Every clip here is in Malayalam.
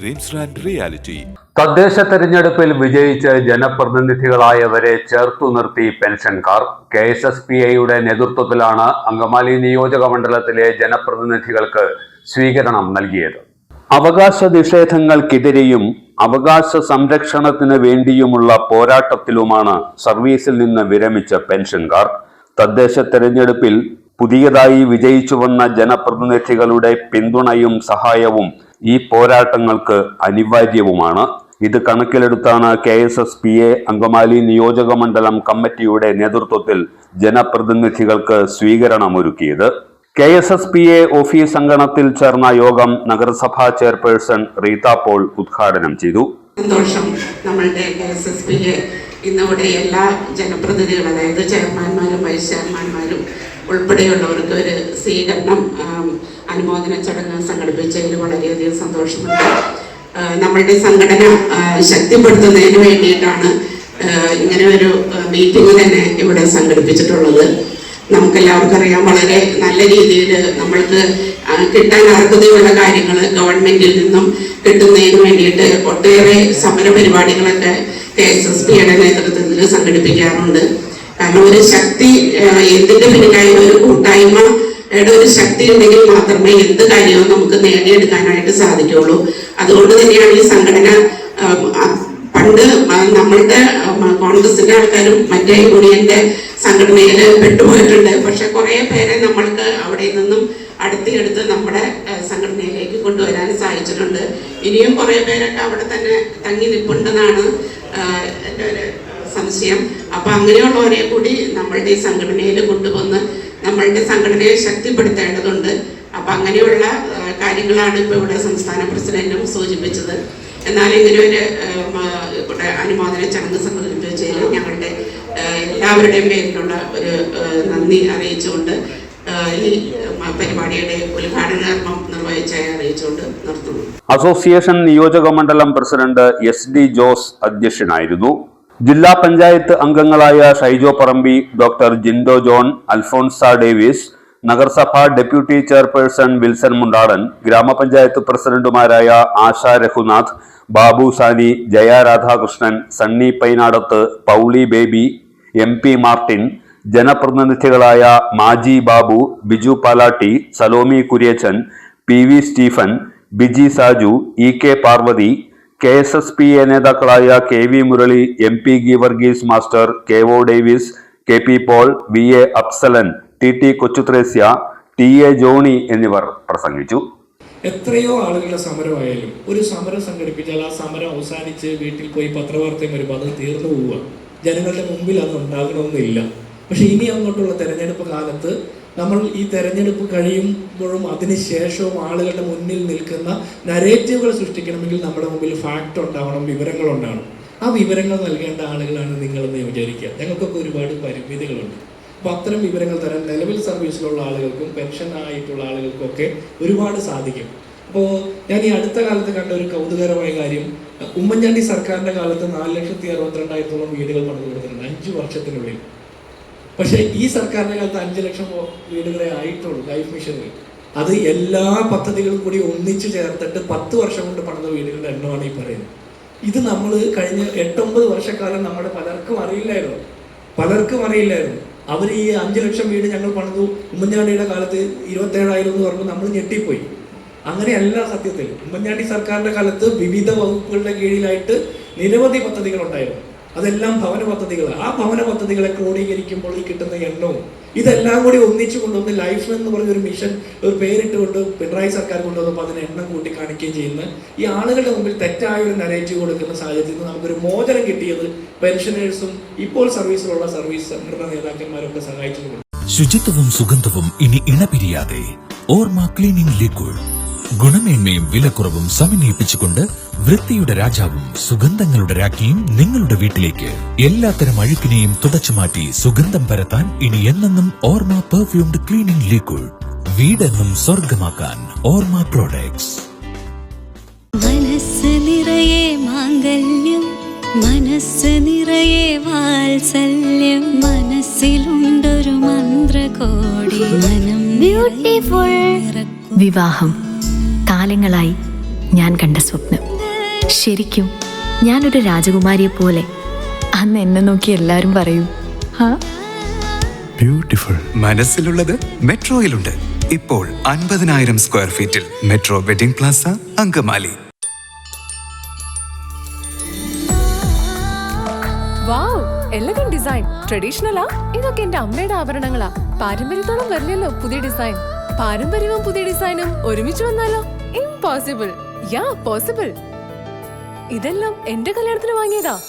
dreams and reality തദ്ദേശ തെരഞ്ഞെടുപ്പിൽ വിജയിച്ച് ജനപ്രതിനിധികളായവരെ ചേർത്തു നിർത്തി പെൻഷൻകാർ. കെ എസ് എസ് പി ഐയുടെ നേതൃത്വത്തിലാണ് അങ്കമാലി നിയോജക മണ്ഡലത്തിലെ ജനപ്രതിനിധികൾക്ക് സ്വീകരണം നൽകിയത്. അവകാശ നിഷേധങ്ങൾക്കെതിരെയും അവകാശ സംരക്ഷണത്തിന് വേണ്ടിയുമുള്ള പോരാട്ടത്തിലുമാണ് സർവീസിൽ നിന്ന് വിരമിച്ച പെൻഷൻകാർ. തദ്ദേശ തെരഞ്ഞെടുപ്പിൽ പുതിയതായി വിജയിച്ചു വന്ന ജനപ്രതിനിധികളുടെ പിന്തുണയും സഹായവും ഈ പോരാട്ടങ്ങൾക്ക് അനിവാര്യവുമാണ്. ഇത് കണക്കിലെടുത്താണ് K S S P A Angamaly നിയോജക മണ്ഡലം കമ്മിറ്റിയുടെ നേതൃത്വത്തിൽ ജനപ്രതിനിധികൾക്ക് സ്വീകരണമൊരുക്കിയത്. K S S P A office അങ്കണത്തിൽ ചേർന്ന യോഗം നഗരസഭാ ചെയർപേഴ്സൺ റീത പോൾ ഉദ്ഘാടനം ചെയ്തു. നമ്മളുടെ ഇന്നിവിടെ എല്ലാ ജനപ്രതിനിധികളും അതായത് ചെയർമാന്മാരും വൈസ് ചെയർമാന്മാരും ഉൾപ്പെടെയുള്ളവർക്ക് ഒരു സ്വീകരണം അനുമോദന ചടങ്ങ് സംഘടിപ്പിച്ചതിൽ വളരെയധികം സന്തോഷമുണ്ട്. നമ്മളുടെ സംഘടന ശക്തിപ്പെടുത്തുന്നതിന് വേണ്ടിയിട്ടാണ് ഇങ്ങനെ ഒരു മീറ്റിംഗ് തന്നെ ഇവിടെ സംഘടിപ്പിച്ചിട്ടുള്ളത്. നമുക്കെല്ലാവർക്കും അറിയാം വളരെ നല്ല രീതിയിൽ നമ്മൾക്ക് കിട്ടാൻ അർഹതയുള്ള കാര്യങ്ങൾ ഗവൺമെന്റിൽ നിന്നും കിട്ടുന്നതിന് വേണ്ടിയിട്ട് ഒട്ടേറെ സമര പരിപാടികളൊക്കെ കെ എസ് എസ് പിയുടെ നേതൃത്വത്തിൽ സംഘടിപ്പിക്കാറുണ്ട്. കാരണം ഒരു ശക്തി എന്തിന്റെ പിന്നിലായി ഒരു കൂട്ടായ്മയുടെ ഒരു ശക്തി ഉണ്ടെങ്കിൽ മാത്രമേ എന്ത് കാര്യവും നമുക്ക് നേടിയെടുക്കാനായിട്ട് സാധിക്കുള്ളൂ. അതുകൊണ്ട് തന്നെയാണ് ഈ സംഘടന പണ്ട് നമ്മളുടെ കോൺഗ്രസിന്റെ ആൾക്കാരും മറ്റേ യൂണിയന്റെ സംഘടനയിൽ പെട്ടുപോയിട്ടുണ്ട്. പക്ഷെ കുറെ പേരെ നമ്മൾക്ക് അവിടെ നിന്നും അടുത്തിയെടുത്ത് നമ്മുടെ സംഘടനയിലേക്ക് കൊണ്ടുവരാൻ സാധിച്ചിട്ടുണ്ട്. ഇനിയും കുറെ പേരൊക്കെ അവിടെ തന്നെ തങ്ങി നിൽപ്പുണ്ടെന്നാണ് എന്റെ ഒരു സംശയം. അപ്പൊ അങ്ങനെയുള്ളവരെ കൂടി നമ്മളുടെ ഈ സംഘടനയിൽ കൊണ്ടുവന്ന് നമ്മളുടെ സംഘടനയെ ശക്തിപ്പെടുത്തേണ്ടതുണ്ട്. അപ്പം അങ്ങനെയുള്ള കാര്യങ്ങളാണ് ഇപ്പോൾ ഇവിടെ സംസ്ഥാന പ്രസിഡന്റും സൂചിപ്പിച്ചത്. എന്നാൽ ഇങ്ങനെ ഒരു ഇവിടെ അനുമോദന ചടങ്ങ് സംഘടിപ്പിച്ചതിൽ ഞങ്ങളുടെ എല്ലാവരുടെയും പേരിലുള്ള ഒരു നന്ദി അറിയിച്ചുകൊണ്ട് ഈ അറിയിച്ചുകൊണ്ട് അസോസിയേഷൻ നിയോജക മണ്ഡലം പ്രസിഡന്റ് എസ് ഡി ജോസ് അധ്യക്ഷനായിരുന്നു. ജില്ലാ പഞ്ചായത്ത് അംഗങ്ങളായ Shaijo Parambi doctor Jindo John Alphonsa Davis നഗരസഭാ ഡെപ്യൂട്ടി ചെയർപേഴ്സൺ വിൽസൺ മുണ്ടാടൻ ഗ്രാമപഞ്ചായത്ത് പ്രസിഡന്റുമാരായ Asha Raghunath Babu Sani Jaya Radhakrishnan Sunny Painadath Pauly baby M P Martin ജനപ്രതിനിധികളായ Maji Babu Biju Palatty Salomi Kuriachan P V Stephen Biji Saju E K Parvathy K S S P A നേതാക്കളായ K V Murali M P Geevarghese master K O Davis K P Paul V A Afsalan T T Kochuthresia T A Johny എന്നിവർ പ്രസംഗിച്ചു. എത്രയോ ആളുകളുടെ സമരമായാലും ഒരു സമരം സംഘടിപ്പിച്ചാൽ ആ സമരം അവസാനിച്ച് വീട്ടിൽ പോയി പത്രവാർത്തയും വരുമ്പോൾ അത് തീർന്നു പോവുക. ജനങ്ങളുടെ മുമ്പിൽ അത് ഉണ്ടാകണമെന്നില്ല. പക്ഷെ ഇനി അങ്ങോട്ടുള്ള തെരഞ്ഞെടുപ്പ് കാലത്ത് നമ്മൾ ഈ തെരഞ്ഞെടുപ്പ് കഴിയുമ്പോഴും അതിനുശേഷവും ആളുകളുടെ മുന്നിൽ നിൽക്കുന്ന നരേറ്റീവുകൾ സൃഷ്ടിക്കണമെങ്കിൽ നമ്മുടെ മുമ്പിൽ ഫാക്ട് ഉണ്ടാവണം വിവരങ്ങൾ ഉണ്ടാവണം. ആ വിവരങ്ങൾ നൽകേണ്ട ആളുകളാണ് നിങ്ങളെന്ന് വിചാരിക്കുക. ഞങ്ങൾക്കൊക്കെ ഒരുപാട് പരിമിതികളുണ്ട്. അപ്പോൾ അത്തരം വിവരങ്ങൾ തരാൻ നിലവിൽ സർവീസിലുള്ള ആളുകൾക്കും പെൻഷൻ ആയിട്ടുള്ള ആളുകൾക്കൊക്കെ ഒരുപാട് സാധിക്കും. അപ്പോൾ ഞാൻ ഈ അടുത്ത കാലത്ത് കണ്ട ഒരു കൗതുകരമായ കാര്യം ഉമ്മൻചാണ്ടി സർക്കാരിന്റെ കാലത്ത് നാല് ലക്ഷത്തി അറുപത്തിരണ്ടായിരത്തോളം വീടുകൾ പണിതു കൊടുത്തിട്ടുണ്ട് അഞ്ച് വർഷത്തിനുള്ളിൽ. പക്ഷേ ഈ സർക്കാരിന്റെ കാലത്ത് അഞ്ച് ലക്ഷം വീടുകളെ ആയിട്ടുള്ളൂ ലൈഫ് മിഷനിൽ അത് എല്ലാ പദ്ധതികളും കൂടി ഒന്നിച്ചു ചേർത്തിട്ട് പത്ത് വർഷം കൊണ്ട് പണിത വീടുകളുടെ എണ്ണമാണ് ഈ പറയുന്നത്. ഇത് നമ്മൾ കഴിഞ്ഞ എട്ടൊമ്പത് വർഷക്കാലം നമ്മുടെ പലർക്കും അറിയില്ലായിരുന്നു. പലർക്കും അറിയില്ലായിരുന്നു. അവർ ഈ അഞ്ച് ലക്ഷം വീട് ഞങ്ങൾ പണിതു. ഉമ്മൻചാണ്ടിയുടെ കാലത്ത് ഇരുപത്തേഴായിരം എന്ന് പറഞ്ഞപ്പോൾ നമ്മൾ ഞെട്ടിപ്പോയി. അങ്ങനെയല്ല സത്യത്തിൽ. ഉമ്മൻചാണ്ടി സർക്കാരിന്റെ കാലത്ത് വിവിധ വകുപ്പുകളുടെ കീഴിലായിട്ട് നിരവധി പദ്ധതികൾ ഉണ്ടായിരുന്നു അതെല്ലാം ഭവന പദ്ധതികൾ ആ ഭവന പദ്ധതികളെ ക്രോഡീകരിക്കുമ്പോൾ ഈ കിട്ടുന്ന എണ്ണവും ഇതെല്ലാം കൂടി ഒന്നിച്ചു കൊണ്ടുവന്ന് ലൈഫ് എന്ന് പറഞ്ഞൊരു മിഷൻ ഒരു പേരിട്ട് കൊണ്ട് പിണറായി സർക്കാർ കൊണ്ടുവന്നപ്പോൾ അതിന് എണ്ണം കൂട്ടി കാണിക്കുകയും ചെയ്യുന്ന ഈ ആളുകളുടെ മുമ്പിൽ തെറ്റായ ഒരു നരേറ്റീവ് കൊടുക്കുന്ന സാഹചര്യത്തിൽ നിന്ന് നമുക്കൊരു മോചനം കിട്ടിയത് പെൻഷനേഴ്സും ഇപ്പോൾ സർവീസിലുള്ള സർവീസ് സംഘടനാ നേതാക്കന്മാരൊക്കെ സഹായിച്ചിട്ടുണ്ട് ശുചിത്വവും സുഗന്ധവും ഇനി ഇണപിരിയാതെ. ഓർമ്മ ക്ലീനിംഗ് ലിക്വിഡ് ഗുണമേന്മയും വിലക്കുറവും സമന്വയിപ്പിച്ചുകൊണ്ട് വൃത്തിയുടെ രാജാവും സുഗന്ധങ്ങളുടെ രാജ്ഞിയും നിങ്ങളുടെ വീട്ടിലേക്ക് എല്ലാത്തരം അഴുക്കിനെയും തുടച്ചു മാറ്റി സുഗന്ധം പരത്താൻ ഇനി എന്നെന്നും ഓർമ്മ പെർഫ്യൂംഡ് ക്ലീനിംഗ് ലിക്വിഡ് വീടെന്നും സ്വർഗമാക്കാൻ ഓർമ്മ പ്രോഡക്ട്സ് മനസ്സ് നിറയെ മാംഗല്യം മനസ്സ് നിറയെ വാത്സല്യം മനസ്സിലുണ്ടൊരു മന്ത്രകോടി മനം ബ്യൂട്ടിഫുൾ വിവാഹം. കാലങ്ങളായി ഞാൻ കണ്ട സ്വപ്നം. ശരിക്കും ഞാനൊരു രാജകുമാരിയെ പോലെ. അന്ന് എന്നെ നോക്കി എല്ലാവരും പറയും ബ്യൂട്ടിഫുൾ. മനസ്സിലുള്ളത് മെട്രോയിലുണ്ട്. ഇപ്പോൾ അൻപതിനായിരം സ്ക്വയർ ഫീറ്റിൽ മെട്രോ വെഡിംഗ് പ്ലാസ അങ്കമാലി. ട്രഡീഷണലാ ഇതൊക്കെ എന്റെ അമ്മയുടെ ആഭരണങ്ങളാ. പാരമ്പര്യത്തോളം വരില്ലല്ലോ പുതിയ ഡിസൈൻ. പാരമ്പര്യവും പുതിയ ഡിസൈനും ഒരുമിച്ച് വന്നാലോ? ഇംപോസിബിൾ യാ പോസിബിൾ ഇതെല്ലാം എന്റെ കല്യാണത്തിന് വാങ്ങിയതാ.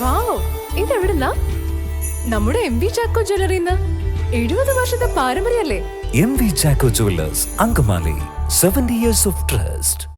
വാവ് ഇതെവിടുന്നാ? നമ്മുടെ എം വി ചാക്കോ ജ്വല്ലറിന്ന് എഴുപത് വർഷത്തെ പാരമ്പര്യല്ലേ M V Chacko jewellers Angamaly. Seventy years of trust